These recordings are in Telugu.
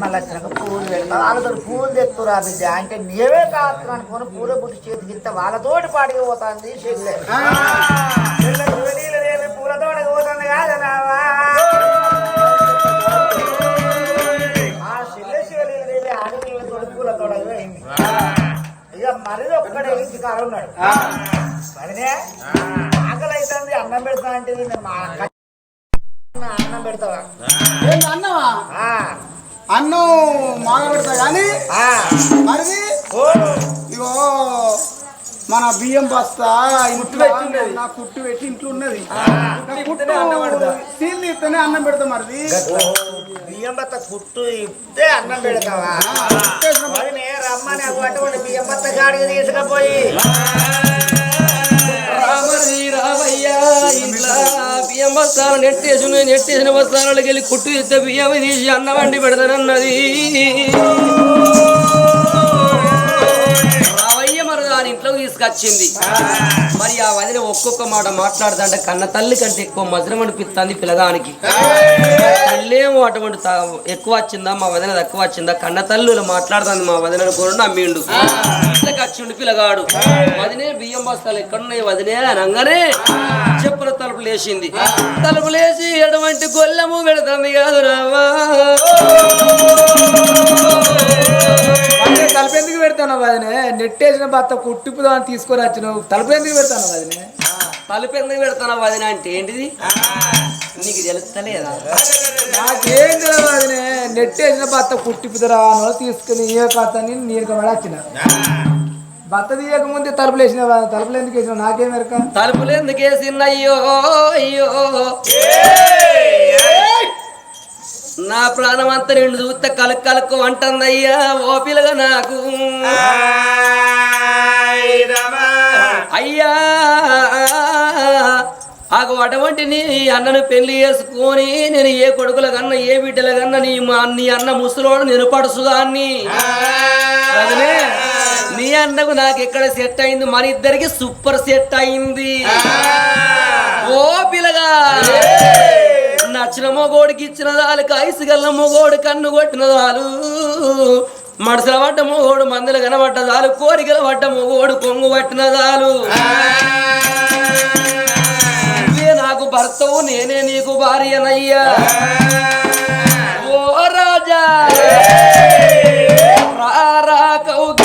మళ్ళీ వచ్చినాక పూలు పెడతా వాళ్ళతో పూలు తెస్తురా బిడ్డ. అంటే నీవే కాదు అనుకుని పూల బుట్టి చేతికి ఇస్తే వాళ్ళతోటి పాటికి పోతుంది చెల్లె. పూలతోటి పోతుంది కాదనావా ఇక ఒక్కడే ఉన్నాడు. మరినే ఆకలి అవుతుంది అన్నం పెడతా అంటే అన్నం మాగ పెడతా కానీ మరిది ఇగో మన బియ్యం బస్తా నా కుట్టు పెట్టి ఇంట్లో ఉన్నది. సీల్ ఇస్తేనే అన్నం పెడతా మరిది. బియ్యం బత్త కుట్టు ఇస్తే అన్నం పెడతావా? రమ్మని బియ్యం బత్త గాడికి తీసుకుపోయి. బియ్యం నెట్టేసిన నెట్టేసిన బస్తాలకు వెళ్ళి కుట్టు ఇస్తే బియ్యం తీసి అన్నం వండి పెడతానన్నది. రావయ్య మరి దాని ఇంట్లోకి తీసుకొచ్చింది. మరి ఆ వదిన ఒక్కొక్క మాట మాట్లాడుతుంటే కన్న తల్లి కంటే ఎక్కువ మధురం అనిపిస్తుంది పిల్లగానికి. తల్లేమో అటువంటి ఎక్కువ వచ్చిందా మా వదిన తక్కువ వచ్చిందా? కన్న తల్లులు మాట్లాడుతుంది మా వదిన అనుకోని నమ్మిండు. వచ్చిండు పిల్లగాడు. వదినే బియ్యం బస్తాలు ఎక్కడున్నాయి వదినే అనగానే చెప్పుల తలుపు లేచింది. తలుపు లేచి ఎటువంటి గొల్లము పెడుతుంది కాదు రావా తలుపు ఎందుకు పెడతాను వదినే? నెట్టేసిన భర్త కుట్టిపుదా అని తీసుకొని వచ్చినావు. తలుపు ఎందుకు పెడతాను వదినే? తలుపు ఎందుకు పెడతాను వదిన అంటే ఏంటిది? నీకు తెలుస్తలేదా. నాకేం తెలియదు వదినే నెట్టేసిన భర్త కుట్టిపుదరా అని తీసుకుని ఏ కాతని నేను కూడా వచ్చిన భర్త తీయక ముందే తలుపులు వేసిన తలుపులు ఎందుకు వేసిన నాకేం ఎరక తలుపులు ఎందుకు వేసింది అయ్యో అయ్యో. నా ప్రాణం అంతా నిండు చూస్తే కలక్ కలక్కు అంటుందయ్యా ఓ పిల్లగా నాకు అయ్యా. ఆకు అటువంటి నీ అన్నను పెళ్ళి చేసుకొని నేను ఏ కొడుకుల కన్నా ఏ బిడ్డల కన్నా నీ మా నీ అన్న ముసలోడు నేను పడుసుగాన్ని. నీ అన్నకు నాకు ఎక్కడ సెట్ అయింది? మన ఇద్దరికి సూపర్ సెట్ అయింది. ఓ పిల్లగా! నచ్చిన మొగోడికి ఇచ్చిన దాలు కాయసుగల్ల మొగోడు కన్ను కొట్టిన దాలు. మడసల పడ్డ మొగోడు మందులు కనబడ్డ దాలు కోరికలు పడ్డ మొగోడు కొంగు పట్టిన దాలు. భర్తవు నేనే నీకు భార్యనయ్యా. ఓ రాజా. రారా కౌగిలి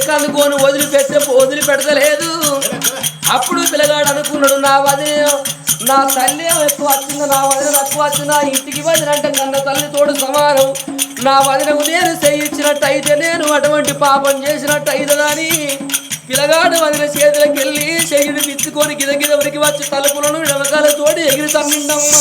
పిల్లగాని రెక్క వదిలిపెట్టే వదిలిపెడతలేదు అప్పుడు పిల్లగాడు అనుకున్నాడు నా వదిన నా తల్లి ఎక్కువ వచ్చింది నా వదిన తక్కువ వచ్చింది నా ఇంటికి వదిన అంటే తల్లి తోడు సమానం. నా వదినకు నేను చేయించినట్టు అయితే నేను అటువంటి పాపం చేసినట్టు అయితదని పిల్లగాడు వదిన చేతులకు వెళ్ళి చెయ్యిని పిచ్చుకొని గిద గిద వచ్చి తలుపులను వెనకాల తోడి ఎగిరి తమ్మిండమ్మా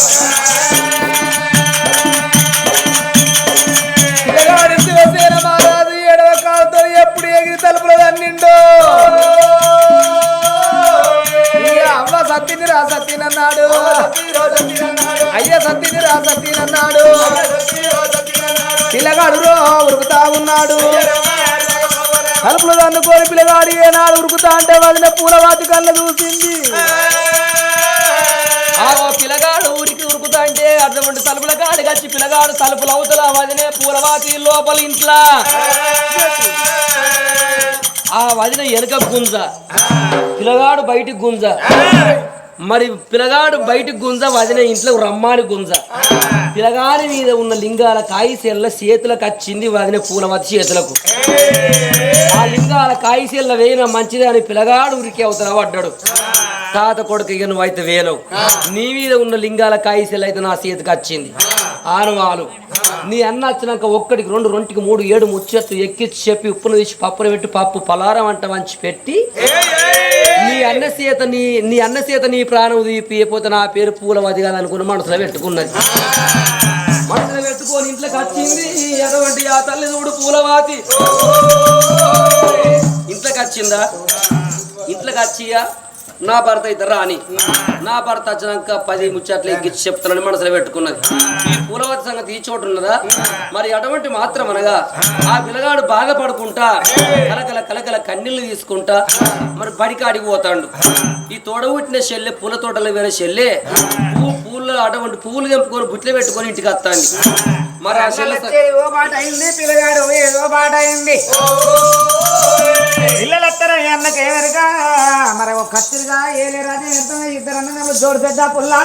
తలుపులు తన్నిండో. అవ్వ సత్తిని రా సత్తినన్నాడు. అయ్య సత్తిని రా పిల్లగాడు రో ఉరుకుతా ఉన్నాడు. తలుపులు తన్నుకొని పిల్లగాడు ఏనాడు ఉరుకుతా అంటే వదిన పూలవాతి కళ్ళ చూసింది ఆ పిల్లగాడు ఊరికి ఉరుకుతాంటే అటువంటి తలుపుల కాడి కచ్చి పిల్లగాడు తలుపులు అవతల వదినే పూలవాతి లోపల ఇంట్లో. ఆ వదిన ఎనక గుంజ. పిల్లగాడు బయటికి గుంజ. మరి పిల్లగాడు బయట గుంజ వదిన ఇంట్లో రమ్మాని గుంజ. పిల్లగాడి మీద ఉన్న లింగాల కాయిశీల చేతులకు వచ్చింది వదిన పూలవతి చేతులకు. ఆ లింగాల కాయిశీల వేయిన మంచిది అని పిల్లగాడు ఉరికి అవుతున్నావు పడ్డాడు. తాత కొడుకు ఇక అయితే వేలవు. నీ మీద ఉన్న లింగాల కాయిశీల అయితే నా చేతికి వచ్చింది ఆనవాలు. నీ అన్న వచ్చినాక ఒక్కడికి రెండు రెండుకి మూడు ఏడు ముచ్చెత్తు ఎక్కించి చెప్పి ఉప్పును తీసి పప్పును పెట్టి పప్పు పలారం అంట వంచి పెట్టి నీ అన్న సీత నీ నీ అన్న సీత నీ ప్రాణం తీపియపోతే నా పేరు పూలవది కాదు అనుకుని మనసులో పెట్టుకున్నది. మనసులో పెట్టుకొని ఇంట్లోకి వచ్చింది ఎటువంటి ఆ తల్లి చూడు పూలవాతి ఇంట్లోకి వచ్చిందా? ఇంట్లోకి వచ్చియా? నా భర్త అయితే రాని. నా భర్త వచ్చినాక పది ముచ్చట్లు ఎక్కించి చెప్తానని మనసులో పెట్టుకున్నది. ఈ పూలవతి సంగతి ఈ చోటు ఉన్నదా? మరి అటువంటి మాత్రం అనగా ఆ పిల్లగాడు బాగా పడుకుంటా కలకల కలకల కన్నీళ్ళు తీసుకుంటా మరి బడికాడికి పోతాడు. ఈ తోడబుట్టిన చెల్లె పూల తోటలో వేరే చెల్లె పూ- పూలు అటువంటి పువ్వులు తెంపుకొని బుట్లో పెట్టుకొని ఇంటికి వస్తాండి మరి ఆ చెల్లె పిల్లగాడు ఏదో పాట అయింది. పిల్లలత్తర అన్నకి ఏమెరగా మరి ఒక కత్తిరిగా ఏలే ఇద్దరు అన్న జోడు పెద్ద పుల్లా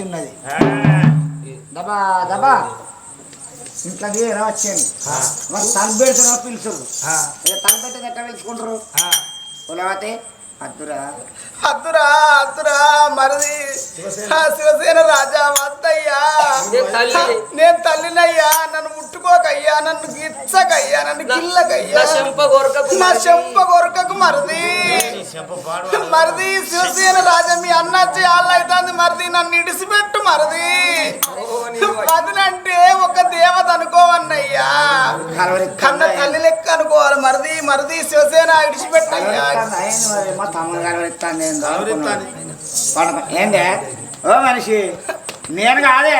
వేసి ఉన్నది. దబా దబా. ఇంట్లోకి ఎరా వచ్చాను మరి తలుపు పెడుతున్నా పిలుచురు పెట్టేది ఎట్లా పిలుచుకుంటారు? కులవతే అద్దురా. అద్దురా అద్దురా మరిది. ఆ శివసేన రాజా వద్దయ్యా. నేను తల్లి. నేను తల్లినయ్యా. నన్ను ముట్టుకోకయ్యా నన్ను గిచ్చకయ్యా నన్ను గిల్లకయ్యా. నా చెంప కొరకకు మరిది. మరిది. శివసేన రాజా మీ అన్న చేయాలైతుంది మరిది నన్ను ఇడిసిపెట్టు మరిది. అయ్యా కన్న తల్లి లెక్క అనుకోవాలి మరిది. మరిది శివసేన విడిచిపెట్టయ్యా మా తమ్ముడు కలవరిస్తాను ఏందే ఓ మనిషి నేను కాదే.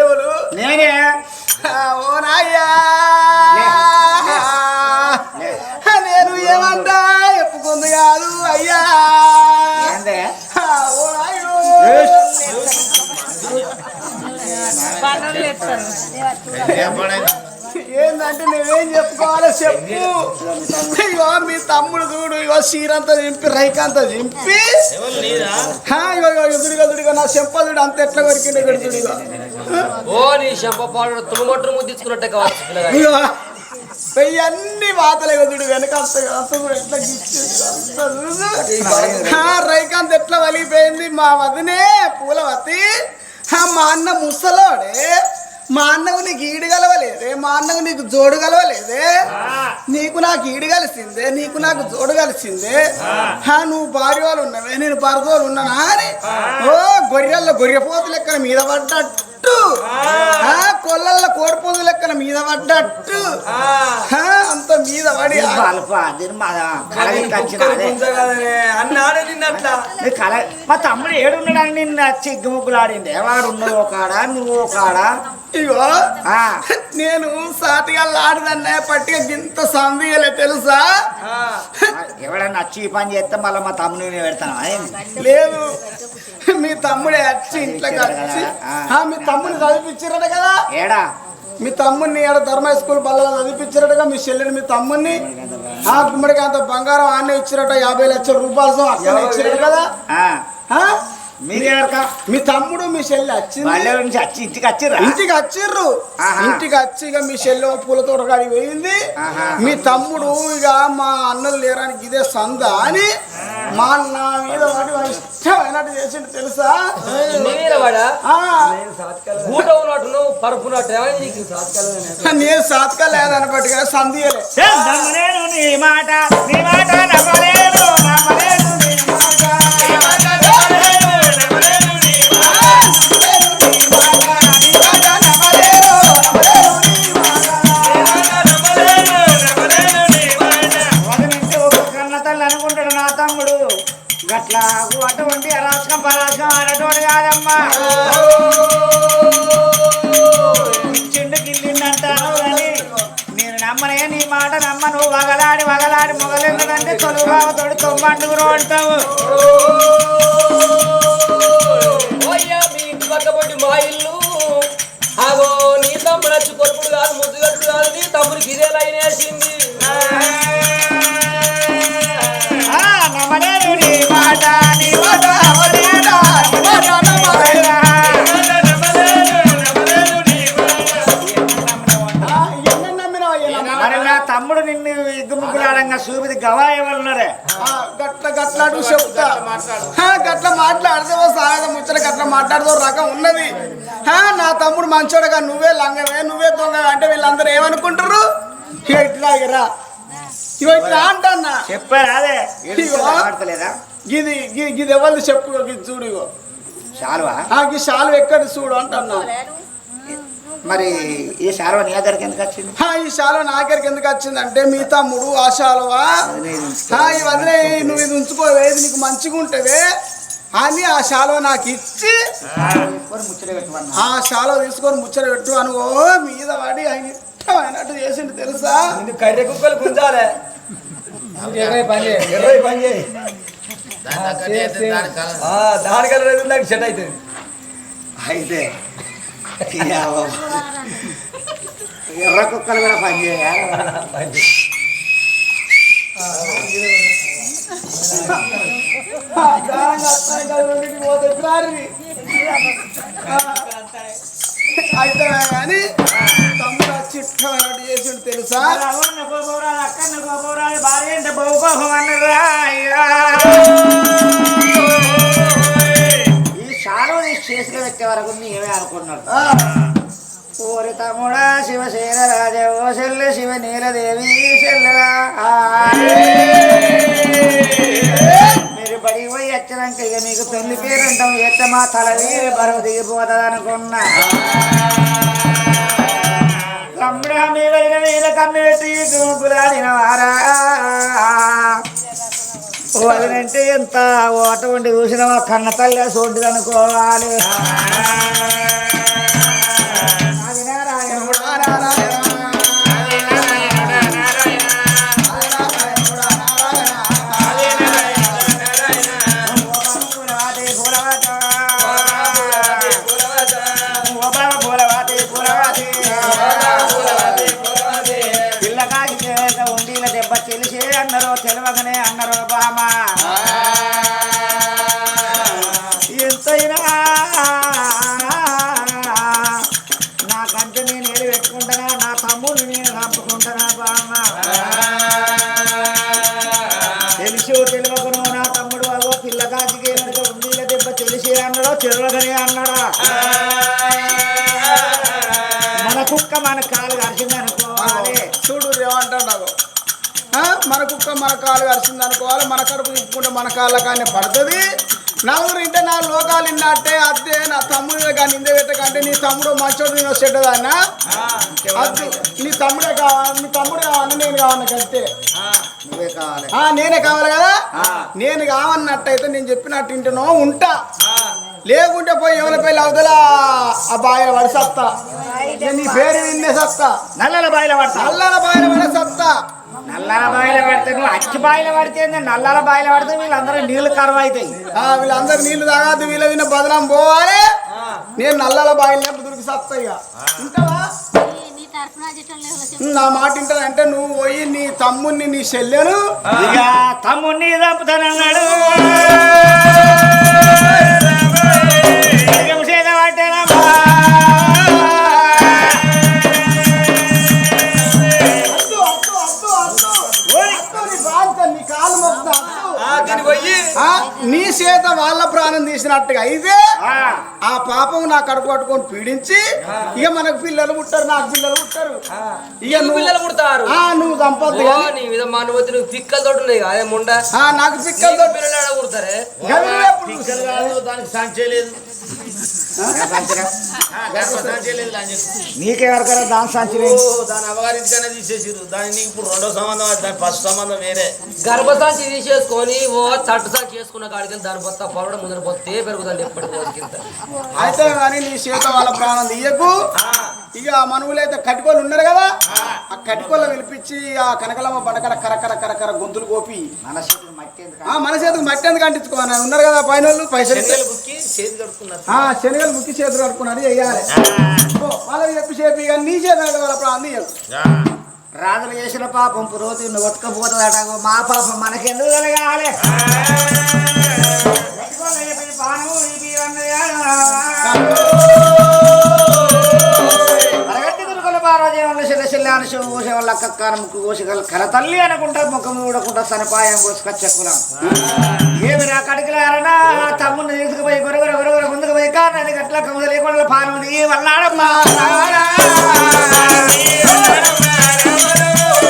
ఎవరు? నేనే. ఓ నాయ్యా. నేను ఏమంటా? చెప్పుకుంది కాదు అయ్యా. ఏందే? ఓ నాయో. ఏందంటే నువ్వేం చెప్పుకోవాలో చెప్పు. ఇగో మీ తమ్ముడు చూడు ఇగో చీరంతా చింపి రైకంతా చింపి. ఇగో ఇగో ఎదురుగా ఎదురుగా నా చెంపదుడు అంత ఎట్లా కొరికిండు చూడు ఓ నీ పాడు తుమ్మొట్టును ముద్దించుకున్నట్టే కావచ్చు పిల్లగాడు. ఇగో ఇవన్నీ వాతలు ఎదుడు వెనక చూడు. రైకాంత్ ఎట్లా వలిగిపోయింది మా వదినే పూలవతి. మా అన్న ముసలోడే. మా అన్నకు నీకు ఈడు గలవలేదే మా అన్నకు నీకు జోడు గలవలేదే నీకు నాకు ఈడు కలిసిందే నీకు నాకు జోడు కలిసిందే. హా నువ్వు భార్య వాళ్ళు ఉన్నవే నేను భర్తలు ఉన్నానా అని? ఓ గొర్రెల్లో గొర్రెపోతు లెక్కన మీద పడ్డట్టు. ఆ. కొల్లల్లో కోడిపోతు లెక్కన మీద పడ్డట్టు. హా, అంత మీద పడి అన్నాడు నిన్నట్లా. నీ కల మా తమ్ముడు ఏడున్నాడని నిన్న చిగ్గుముగ్గులాడింది వాడు ఉన్నదో కాడా నువ్వు కాడా ఇగో ఆ, నేను సాటిగా ఆడదన్నే పట్టిగా గింత సందిగలే తెలుసా? ఎవడన్నా వచ్చి ఈ పని చేస్తే మళ్ళీ మా తమ్ముడు పెడతాను? లేదు. మీ తమ్ముడే వచ్చి వచ్చి ఆ, మీ తమ్ముని చదివించారట కదా? ఏడా? మీ తమ్ముని ఆడ ధర్మ స్కూల్ బల్లలో చదివించారటగా మీ చెల్లెని మీ తమ్ముని ఆ గుమ్మడికి అంత బంగారం ఆన్న ఇచ్చిరట యాభై లక్షల రూపాయలు అక్కడ ఇచ్చిరట కదా? ఆ, ఆ? మీరెవరికా మీ తమ్ముడు మీ చెల్లి వచ్చింది. నుంచి వచ్చి ఇంటికి వచ్చిర్రా? ఇంటికి వచ్చిర్రు. ఇంటికి వచ్చి ఇక మీ చెల్లె పూల తోట కాడికి పోయింది. మీ తమ్ముడు ఇక మా అన్నలు లేరానికి ఇదే సంద అని మా అన్న మీద వాడి ఇష్టమైనట్టు చేసిండు తెలుసా? నేను సాతక లేదని పట్టుగా సంధియలే నమ్మలేను నీ మాట నీ మాట నమ్మలేను అటువంటి అరాచకం పరాచకం అనేటువంటి కాదమ్మా. చిన్ను గిల్లిందంటాను కానీ నేను నమ్మనే నీ మాట నమ్మ నువ్వు వగలాడి వగలాడి మొగలెందుకంటే తొలుగావతోడు తొమ్మండుగురు అంటావు. ఓయ్యా మీ ఇల్లు. అగో నీ తమ్ముడు వచ్చి కొడుకుడు కాదు ముద్దుగట్టుడు కాదు నీ తమ్ముడికి ఇదే లైన్ వేసింది. తమ్ముడు నిన్ను ఇగ్గుముగ్గులాడంగా చూపిది గవా ఎవరున్నారే ఆ, గట్ల గట్లాడు చెప్తా. గట్ల మాట్లాడితే సాగద ముచ్చట గట్ల మాట్లాడుతూ రకం ఉన్నది. నా తమ్ముడు మంచోడుగా నువ్వే లంగవే నువ్వే దొంగవే అంటే వీళ్ళందరూ ఏమనుకుంటారు? ఇట్లా ఇరా. ఇట్లా అంటన్నా. చెప్పారు అదే? ఇది ఇది ఎవరిది చెప్పు చూడు ఇగో. శాలువా? ఈ షాలు ఎక్కడ చూడు అంటన్నా. మరి ఈ శాలువా నీ దగ్గరికి ఎందుకు వచ్చింది? ఆ, ఈ శాలువ నాగరికి ఎందుకు వచ్చిందంటే మీ తమ్ముడు ఆ శాలువా. ఆ, ఈ వదిలే నువ్వు ఇది ఉంచుకోవే ఇది నీకు మంచిగా ఉంటదే అని ఆ శాలువ నాకు ఇచ్చి ఆ శాలువ తీసుకొని ముచ్చట పెట్టు అని ఓ మీద పడి ఆయన ఇష్టమైనట్టు చేసిండు తెలుసా? కర్రె కుక్కలు గుంజాలే. పని పని చేయి ఆ, దానికల్లా లేదు నాకు సెట్ అవుతుంది అయితే యావో. ఎర్ర కుక్కలు కూడా పని చేయాలి ఆ, దారంగా అత్తాయి కదా రెండింటికి పోతే ప్రారి. ఆ, అయితే కానీ ఇష్టమైనట్టు చేసిండు తెలుసా? అవ్వన్న గోపవరాలు, అక్కన్న గోపవరాలు, భార్య అంటే బహుకోపం అన్నరా అయ్యా. ఈ తీసి చేతిలో పెట్టే వరకు నీవే అనుకున్నాడు ఓరి తమ్ముడా శివసేన రాజవో శల్య శివ నీలదేవి శల్లరా మీరు బడికి పోయి వచ్చినాక ఇక మీకు పెళ్ళి పేరు అంటాం ఎత్త మా తలవి బరువు దిగిపోతుంది అనుకున్నా తమ్ముడా మీ మీద కన్ను పెట్టి గుంపులాడిన వారా వదినంటే ఎంత ఓట వండి చూసిన కన్న తల్లి సోంటిది అనుకోవాలి అన్నరో తెలవగనే అన్నరో బామ. ఎంతైనా నాకంటే నేను ఏడు పెట్టుకుంటానా? నా తమ్ముడిని నేను చంపుకుంటానా బామా? తెలిసి తెలియకును నా తమ్ముడు అగో పిల్లగాజికి ఏమనుకో నీళ్ళ దెబ్బ తెలిసి అన్నాడో తెలవగనే అన్నాడా? మన కుక్క మన మన కుక్క మన కాలు కరిచింది అనుకోవాలి మన కడుపు తిప్పుకుంటే మన కాళ్ళ కానీ పడుతుంది. నలుగురు ఇంటే నా లోకాలు ఇన్నట్టే అద్దే నా తమ్ముడు కానీ ఇందే పెట్టకంటే నీ తమ్ముడు మంచోడు నేను అద్దు నీ తమ్ముడే కావాలి నీ తమ్ముడు కావాలి నేను కావాలి కంటే నువ్వే కావాలి. నేనే కావాలి కదా? నేను కావన్నట్టయితే నేను చెప్పినట్టు ఇంటనో ఉంటా. లేకుంటే పోయి ఎవరి పెళ్ళి అవతల ఆ బాయిల పడి సత్తా. ఇక నీ పేరు విన్నే సత్తా నల్లల బాయిల పడతా నల్లల బాయిల పడి సత్తా నల్లల బాయిల పెడితే నువ్వు అచ్చి బాయిల పడితే? నల్లల బాయిల పడితే వీళ్ళందరూ నీళ్ళు కరువు అవుతాయి ఆ వీళ్ళందరూ నీళ్ళు తాగద్దు వీళ్ళ విన్న బదనం పోవాలి నేను నల్లల బాయిల దొరికి సత్తా ఇక ఉంటావా నీ మాట వింటానంటే నువ్వు పోయి నీ తమ్ముని నీ చెల్లెను ఇక తమ్ముడిని చంపుతానన్నాడు చేత వాళ్ళ ప్రాణం తీసినట్టుగా. అయితే ఆ, ఆ పాపం నా కడుపు పట్టుకొని పీడించి ఇక మనకు పిల్లలు పుట్టారు నాకు పిల్లలు పుట్టారు. ఇక నువ్వు పిల్లలు పుడతారు? ఆ, నువ్వు దంపతి ఓ, నీ మానవతి నువ్వు పిక్కల తోటి ఉన్నాయి అదే ముండ నాకు పిక్కలతో పిల్లలు ఆడ పుడతారే పిక్కలు దానికి సంచలేదు చెప్పి నీకెవరికైనా దాని సంచి ఓ, దాని అవగారింటికైనా తీసేసిరు దాని నీకు ఇప్పుడు రెండో సంబంధం అది, దాని ఫస్ట్ సంబంధం వేరే. గర్భసాంచి తీసేసుకొని ఓ తట్టు సాంచి చేసుకున్న కాడికి దాని బొత్త పొలడం ముందర బొత్తే పెరుగుతుంది ఎప్పటి రోజుకింత. అయితే కానీ నీ చేత వాళ్ళ ప్రాణం తీయకు. ఇక మనువులైతే కటికోళ్ళు ఉన్నారు కదా? ఆ కటికోళ్ళ పిలిపించి ఆ కనకలమ్మ బండకర కరకర కరకర గొంతులు కోపి మన చేతికి మట్టి ఎందుకు అంటించుకోవాలి ఉన్నారు కదా పైన పైసలు శనగలు బుక్కి చేతి కడుక్కున్నారు. ఆ శనగలు ముక్కి చేతులు కడుక్కున్నది వేయాలి ఓ, వాళ్ళకి చెప్పి చెప్పి ఇక నీ చేత వాళ్ళ ప్రాణం తీయకు రాజులు చేసిన పాపం పురోతి కొట్టుకపోతుందట. మా పాపం మనకెందుకు కలగాలి? శివ కోసే వాళ్ళ అక్క ముక్కు కోసగల కల తల్లి అనుకుంటా ముఖం చూడకుండా సనపాయం కోసుకొచ్చకులం ఏమి నా కడికిలారనా తమ్ముడిని తీసుకుపోయి గొరగొర గొరగొర ముందుకు పోయి కానీ గట్ల కముద లేకుండా పాలు నీ వల్లాడమ్మా.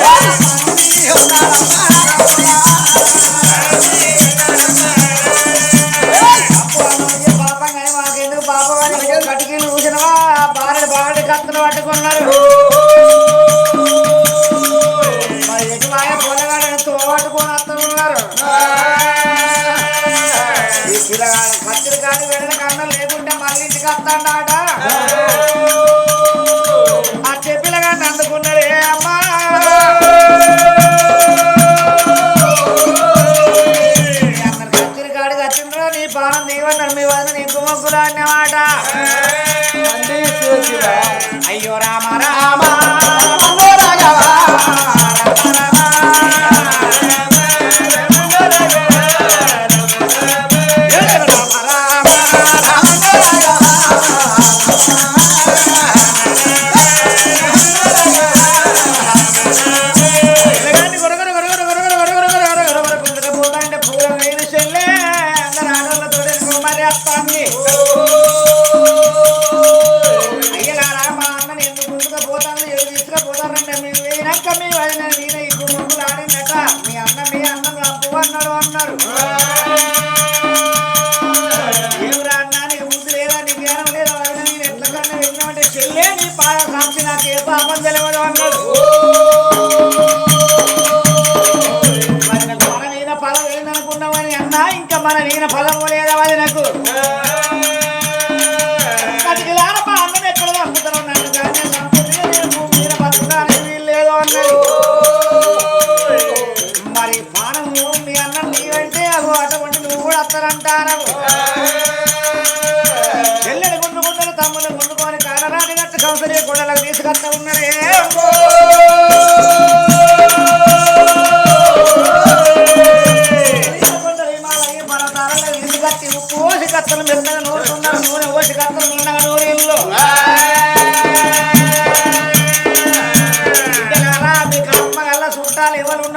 పాపం మళ్ళీ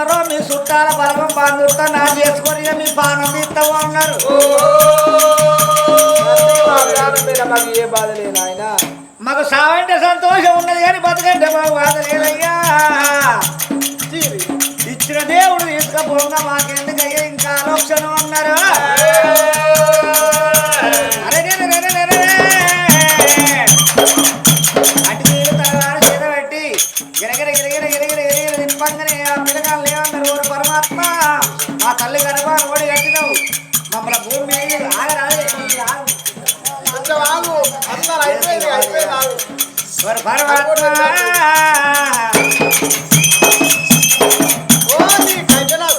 ఉన్నారో మీ చుట్టాల బలగం బాంధుతో నా చేసుకొని మీ పానం తీస్తావు అన్నారు. మీద మాకు ఏ బాధ లేదు ఆయన మాకు సావంటే సంతోషం ఉన్నది కానీ బతుకంటే మాకు బాధ లేదయ్యా. ఇచ్చిన దేవుడు తీసుకపోగా మాకెందుకయ్యా? ఇంకా ఆలోచన అన్నారు?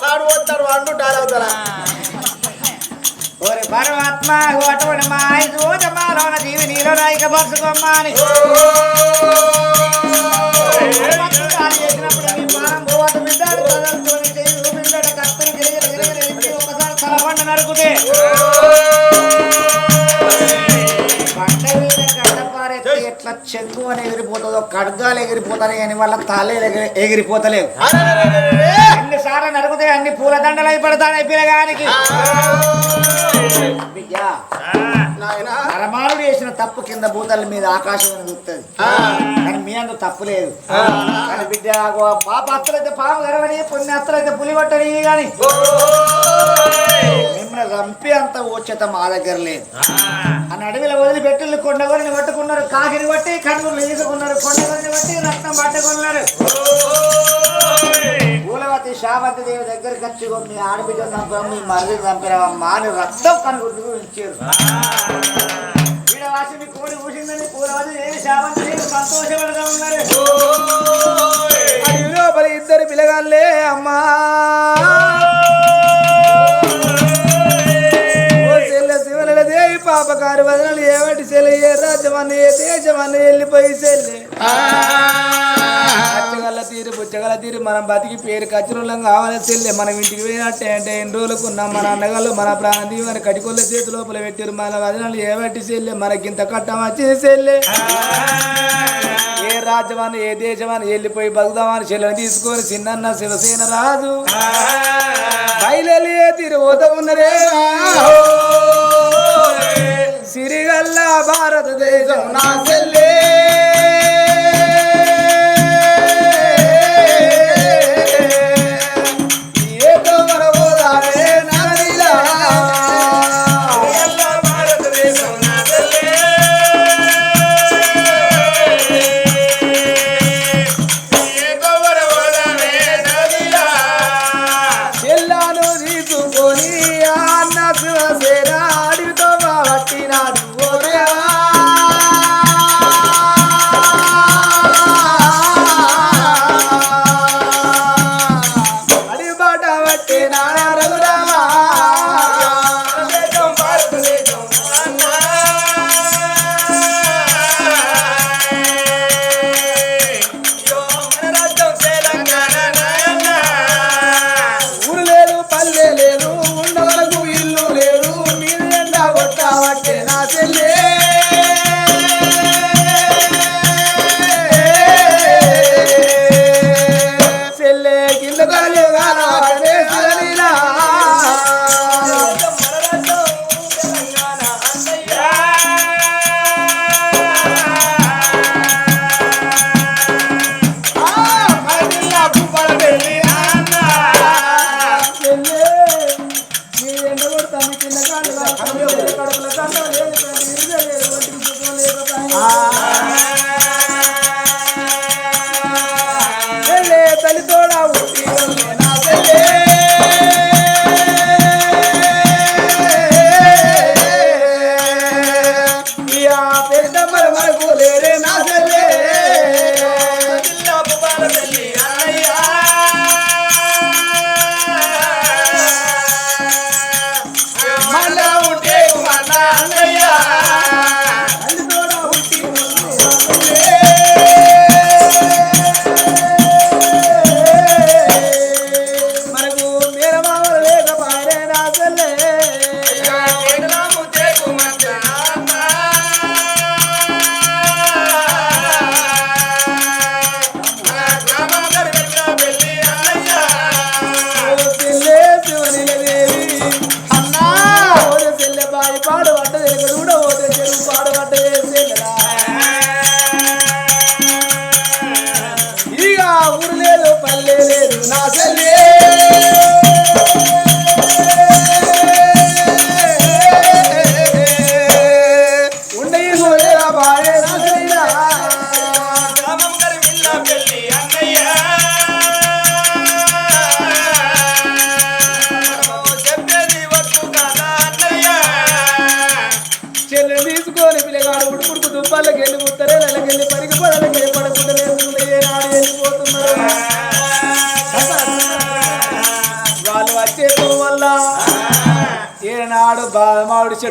సాడు పోతారు వండు డాలవుతారా ఓరి పరమాత్మ అటువంటి మా జీవి నీలో నాయక పరుచుకోమ్మా అని చేసినప్పుడు చెంగు అని ఎగిరిపోతుందో ఖడ్గాలు ఎగిరిపోతాయి అని వాళ్ళ తలే ఎగిరి- ఎగిరిపోతలేవు. ఎన్నిసార్లు నరుకుతే అన్ని పూల దండలు పిల్లగానికి. పరమాణుడు చేసిన తప్పు కింద భూతల మీద ఆకాశం చూస్తుంది. కానీ మీ అందు తప్పు లేదు. కానీ బిడ్డ పాప అత్తలైతే పాము గరవని పుణ్యాస్తులైతే పులి పట్టని కానీ మిమ్మల్ని చంపి అంత ఓచ్యత మా దగ్గర లేదు. అని అడవిలో వదిలిపెట్టి కొండగొరిని పట్టుకున్నారు కాకిని బట్టి కడుగులు తీసుకున్నారు కొండగొరిని బట్టి రక్తం పట్టుకున్నారు. పూలవతి శావంతి దేవి దగ్గరికి వచ్చి మీ ఆడబిడ్డ చంపాం మీ మరిది చంపినావా మాని రక్తం కనుగొట్టు ఇచ్చారు. వీడవాసి మీ కోడి కూసిందని పూలవతి దేవి శావంతి దేవి సంతోషపడతా ఉన్నారు. లోపల ఇద్దరు పిల్లగాళ్ళే అమ్మా! పాపకారు వదనలు ఏమిటి చెల్లె? ఏ రాజ్యమని ఏ దేశమని వెళ్ళిపోయి చెల్లె? అచ్చగల తీరు బుచ్చగల తీరు మనం బతికి పేరు కచ్చిరులం కావాలి చెల్లె. మనం ఇంటికి పోయినట్టే అంటే ఎన్ని రోజులకు ఉన్నాం? మన అన్నగాళ్ళు మన ప్రాణ దీవెన కటికొల్ల చేతి లోపల పెట్టారు. మన వదనలు ఏమిటి చెల్లె? మనకింత కట్టం వచ్చింది చెల్లె. ఏ రాజ్యమని ఏ దేశమని వెళ్ళిపోయి బతుకుదామని చెల్లెని తీసుకొని చిన్న శివసేన రాజు. బయలు తిరుగుతూ ఉన్నరే భారతదేశం నా చెల్లే ఏదో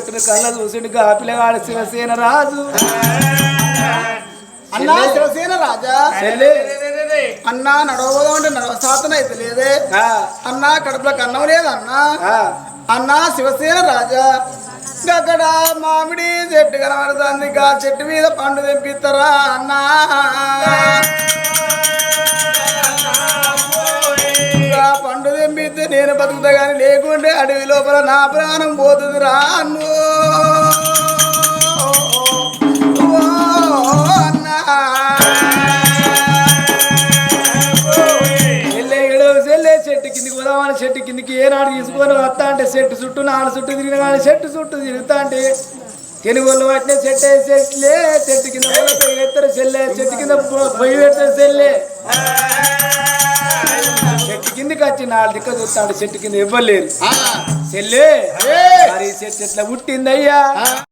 చెట్టును కళ్ళ చూసిండు గా పిల్లగాడు శివసేన రాజు. అన్నా శివసేన రాజా? అన్నా నడవబోదాం అంటే నడవ సాధన అయితే లేదే. ఆ, అన్నా కడుపులో కన్నం లేదన్నా ఆ, అన్నా శివసేన రాజా. అక్కడ మామిడి చెట్టు కనబడుతుంది. గా చెట్టు మీద పండు తెప్పిస్తారా అన్నా? పండు నేను బతుకుతా కానీ లేకుంటే అడవి లోపల నా ప్రాణం పోతుంది రా అన్ను. చెల్లె చెల్లె చెట్టు కిందికి పోదామని చెట్టు కిందికి ఏనాడు తీసుకొని వస్తా అంటే చెట్టు చుట్టూ నాలుగు చుట్టూ తిరిగిన కానీ చెట్టు చుట్టూ తిరుగుతా అంటే తెలుగులో వాటినే పట్టిన చెట్టు చెట్లే. చెట్టు కింద పొయ్యి పెడతారు చెల్లె చెట్టు కింద పొయ్యి పెడతారు చెల్లె. కిందకి వచ్చి నాలుగు దిక్క చూస్తాడు చెట్టు కింద ఇవ్వలేరు చెల్లె మరి చెట్టు ఎట్లా పుట్టిందయ్యా?